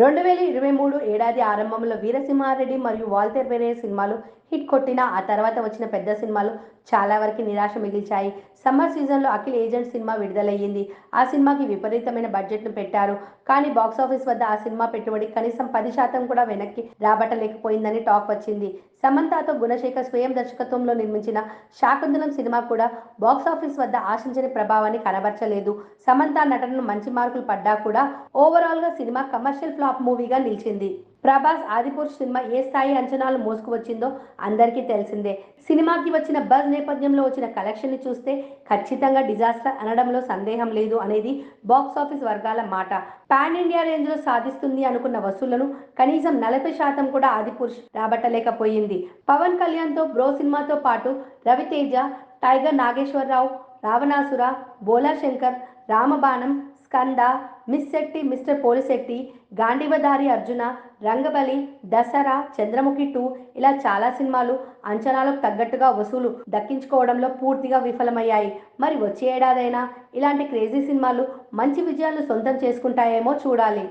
రెండు వేల ఇరవై మూడు ఏడాది ఆరంభంలో వీరసింహారెడ్డి మరియు వాల్తేర్ వేరే సినిమాలు హిట్ కొట్టిన ఆ తర్వాత వచ్చిన పెద్ద సినిమాలు చాలా వరకు నిరాశ మిగిల్చాయి. సమ్మర్ సీజన్లో అఖిల్ ఏజెంట్ సినిమా విడుదలయ్యింది. ఆ సినిమాకి విపరీతమైన బడ్జెట్ను పెట్టారు. కానీ బాక్సాఫీస్ వద్ద ఆ సినిమా పెట్టుబడి కనీసం పది శాతం కూడా వెనక్కి రాబట్టలేకపోయిందని టాక్ వచ్చింది. సమంతాతో గుణశేఖర్ స్వయం దర్శకత్వంలో నిర్మించిన శాకుంతలం సినిమా కూడా బాక్సాఫీస్ వద్ద ఆశించని ప్రభావాన్ని కనబరచలేదు. సమంత నటనను మంచి మార్కులు పడ్డా కూడా ఓవరాల్గా సినిమా కమర్షియల్ ఫ్లాప్ మూవీగా నిలిచింది. ప్రభాస్ ఆదిపురుష్ సినిమా ఏ స్థాయి అంచనాలు మోసుకువచ్చిందో అందరికీ తెలిసిందే. సినిమాకి వచ్చిన బజ్ నేపథ్యంలో వచ్చిన కలెక్షన్ని చూస్తే ఖచ్చితంగా డిజాస్టర్ అనడంలో సందేహం లేదు అనేది బాక్స్ ఆఫీస్ వర్గాల మాట. పాన్ ఇండియా రేంజ్లో సాధిస్తుంది అనుకున్న వసూళ్ళను కనీసం నలభై శాతం కూడా ఆదిపురుష్ రాబట్టలేకపోయింది. పవన్ కళ్యాణ్తో బ్రో సినిమాతో పాటు Ravi Teja Tiger Nageswara Rao Ravanasura Bhola Shankar Ramabanam Skanda Miss Shetty Mister Polishetty Gandeevadhari Arjuna Rangabali Dasara Chandramukhi two ఇలా చాలా సినిమాలు అంచనాలకు తగ్గట్టుగా వసూలు దక్కించుకోవడంలో పూర్తిగా విఫలమయ్యాయి. మరి వచ్చే ఏడాదైనా ఇలాంటి క్రేజీ సినిమాలు మంచి విజయాలు సొంతం చేసుకుంటాయేమో చూడాలి.